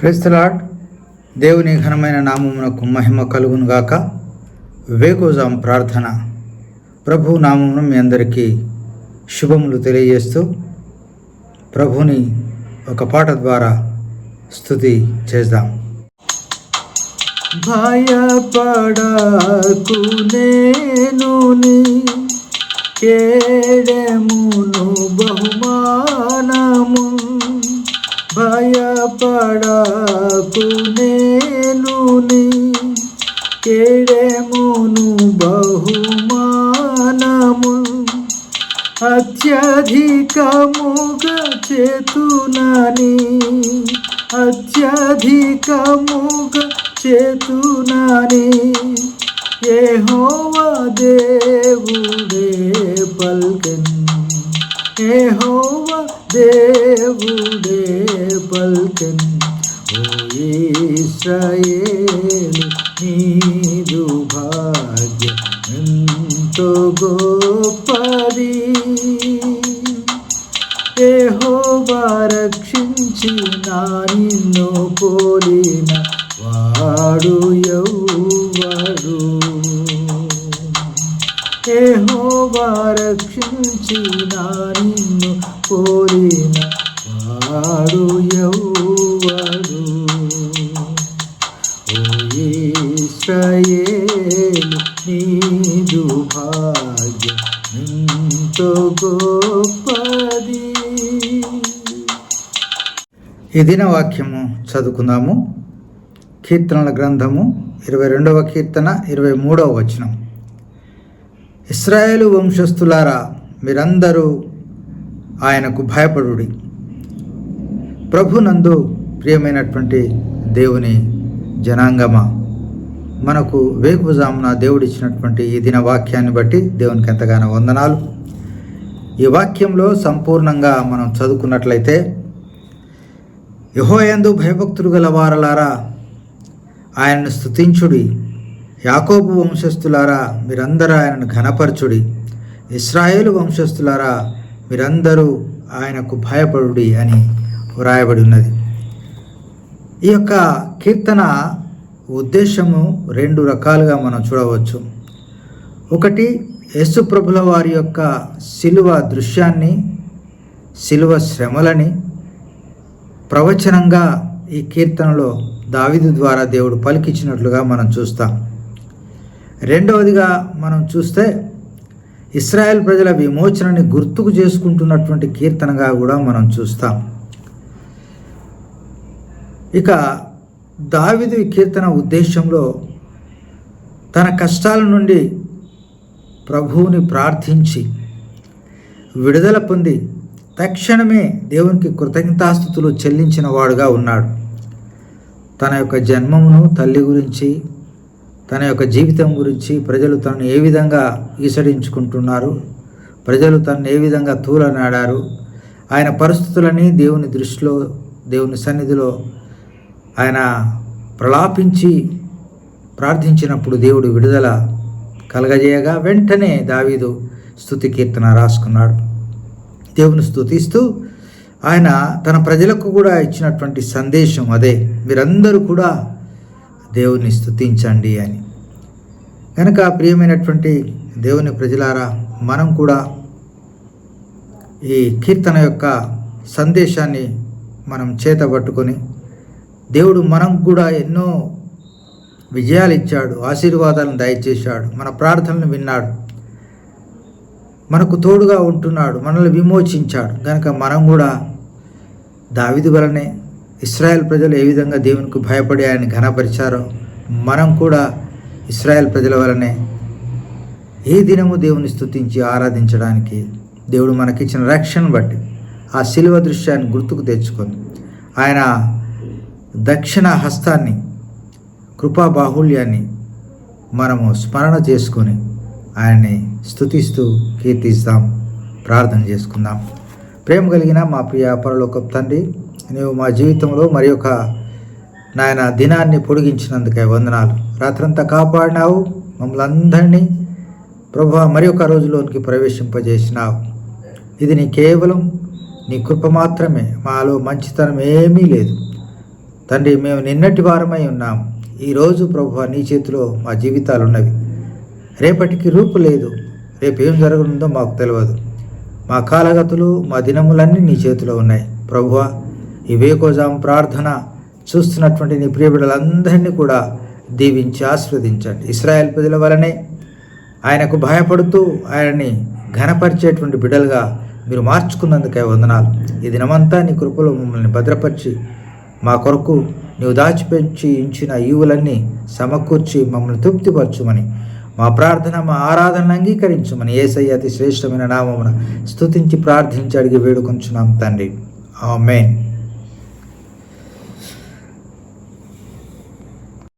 క్రైస్తలాడ్ దేవుని ఘనమైన నామమునకు మహిమ కలుగును గాక. వేకోజాం ప్రార్థన. ప్రభు నామమును మీ అందరికీ శుభములు తెలియజేస్తూ ప్రభుని ఒక పాట ద్వారా స్థుతి చేద్దాం. భయపడకు నేను నీ కేడమును బహుమానము. భయపడకు నేను నీ కేడమును బహుమానము అత్యధికముగా చేతునని అత్యధికముగా చేతునని ఏహోవా దేవుడే పల్కెన్ ఏహోవా దేవుడే పల్కెన్ ఇశ్రాయేలు నీదు భాగ్యం ఎంతో గొప్పది ఏహోవా రక్షించి నా నిన్ను పోలిన వాడు ఎవ్వడు ఏహోవా రక్షించి నా నిన్ను పోలిన నీదు భాగ్యం గొప్పది. ఈ దిన వాక్యము చదువుకుందాము. కీర్తనల గ్రంథము ఇరవై రెండవ కీర్తన ఇరవై మూడవ వచనం. ఇస్రాయేలు వంశస్థులారా మీరందరూ ఆయనకు భయపడుడి. ప్రభునందు ప్రియమైనటువంటి దేవుని జనాంగమా మనకు వేకుజామున దేవుడిచ్చినటువంటి ఈ దిన వాక్యాన్ని బట్టి దేవునికి ఎంతగానో వందనాలు. ఈ వాక్యంలో సంపూర్ణంగా మనం చదువుకున్నట్లయితే యహోయందు భయభక్తులు గల వారలారా ఆయనను స్తుతించుడి. యాకోబు వంశస్థులారా మీరందరూ ఆయనను ఘనపరచుడి. ఇస్రాయేలు వంశస్థులారా మీరందరూ ఆయనకు భయపడుడి అని వ్రాయబడి ఉన్నది. ఈ యొక్క కీర్తన ఉద్దేశము రెండు రకాలుగా మనం చూడవచ్చు. ఒకటి యేసు ప్రభుల వారి యొక్క శిలువ దృశ్యాన్ని శిలువ శ్రమలని ప్రవచనంగా ఈ కీర్తనలో దావిదు ద్వారా దేవుడు పలికించినట్లుగా మనం చూస్తాం. రెండవదిగా మనం చూస్తే ఇస్రాయెల్ ప్రజల విమోచనని గుర్తుకు చేసుకుంటున్నటువంటి కీర్తనగా కూడా మనం చూస్తాం. ఇక దావిది కీర్తన ఉద్దేశంలో తన కష్టాల నుండి ప్రభువుని ప్రార్థించి విడుదల పొంది తక్షణమే దేవునికి కృతజ్ఞతాస్థుతులు చెల్లించిన వాడుగా ఉన్నాడు. తన యొక్క జన్మమును తల్లి గురించి తన యొక్క జీవితం గురించి ప్రజలు తనను ఏ విధంగా ఈసడించుకుంటున్నారు ప్రజలు తనను ఏ విధంగా తూలనాడారు ఆయన పరిస్థితులని దేవుని దృష్టిలో దేవుని సన్నిధిలో ఆయన ప్రలాపించి ప్రార్థించినప్పుడు దేవుడు విడుదల కలగజేయగా వెంటనే దావీదు స్తుతి కీర్తన రాసుకున్నాడు. దేవుని స్థుతిస్తూ ఆయన తన ప్రజలకు కూడా ఇచ్చినటువంటి సందేశం అదే. మీరందరూ కూడా దేవుని స్థుతించండి అని. కనుక ప్రియమైనటువంటి దేవుని ప్రజలారా మనం కూడా ఈ కీర్తన యొక్క సందేశాన్ని మనం చేతబట్టుకొని దేవుడు మనం కూడా ఎన్నో విజయాలు ఇచ్చాడు ఆశీర్వాదాలను దయచేశాడు మన ప్రార్థనలు విన్నాడు మనకు తోడుగా ఉంటున్నాడు మనల్ని విమోచించాడు. కనుక మనం కూడా దావిది వలనే ఇస్రాయెల్ ప్రజలు ఏ విధంగా దేవునికి భయపడి ఆయన ఘనపరిచారో మనం కూడా ఇస్రాయెల్ ప్రజల వలనే ఏ దినము దేవుని స్థుతించి ఆరాధించడానికి దేవుడు మనకిచ్చిన రక్షణ బట్టి ఆ శిలువ దృశ్యాన్ని గుర్తుకు తెచ్చుకొని ఆయన దక్షిణ హస్తాన్ని కృపా బాహుళ్యాన్ని మనము స్మరణ చేసుకొని ఆయన్ని స్తుతిస్తూ కీర్తిస్తాం ప్రార్థన చేసుకుందాం. ప్రేమ కలిగిన మా ప్రియ పరలోక తండ్రి నీవు మా జీవితంలో మరి ఒక నాయన దినాన్ని పొడిగించినందుకే వందనాలు. రాత్రంతా కాపాడినావు మమ్మల్ని అందరినీ ప్రభు మరి ఒక రోజులోనికి ప్రవేశింపజేసినావు. ఇది నీ కేవలం నీ కృప మాత్రమే మాలో మంచితనం ఏమీ లేదు. తండ్రి మేము నిన్నటి వారమై ఉన్నాం. ఈరోజు ప్రభు నీ చేతిలో మా జీవితాలు ఉన్నవి రేపటికి రూపు లేదు. రేపు ఏం జరగనుందో మాకు తెలియదు మా కాలగతులు మా దినములన్నీ నీ చేతిలో ఉన్నాయి. ప్రభువ ఈ వేకోజాం ప్రార్థన చూస్తున్నటువంటి నీ ప్రియబిడలందరినీ కూడా దీవించి ఆస్వాదించండి ఇస్రాయల్ ప్రజల వలనే ఆయనకు భయపడుతూ ఆయనని ఘనపరిచేటువంటి బిడ్డలుగా మీరు మార్చుకున్నందుకే వందనాలు. ఈ దినమంతా నీ కృపలో మమ్మల్ని భద్రపరిచి మా కొరకు నీవు దాచిపెంచి ఇచ్చిన ఈవులన్నీ సమకూర్చి మమ్మల్ని తృప్తిపరచుమని. మా ప్రార్థన మా ఆరాధనను అంగీకరించమని ఏసయ్య అతి శ్రేష్టమైన నామమున స్తుతించి ప్రార్థించి అడిగి వేడుకొంచున్నాం తండ్రి. ఆమెన్.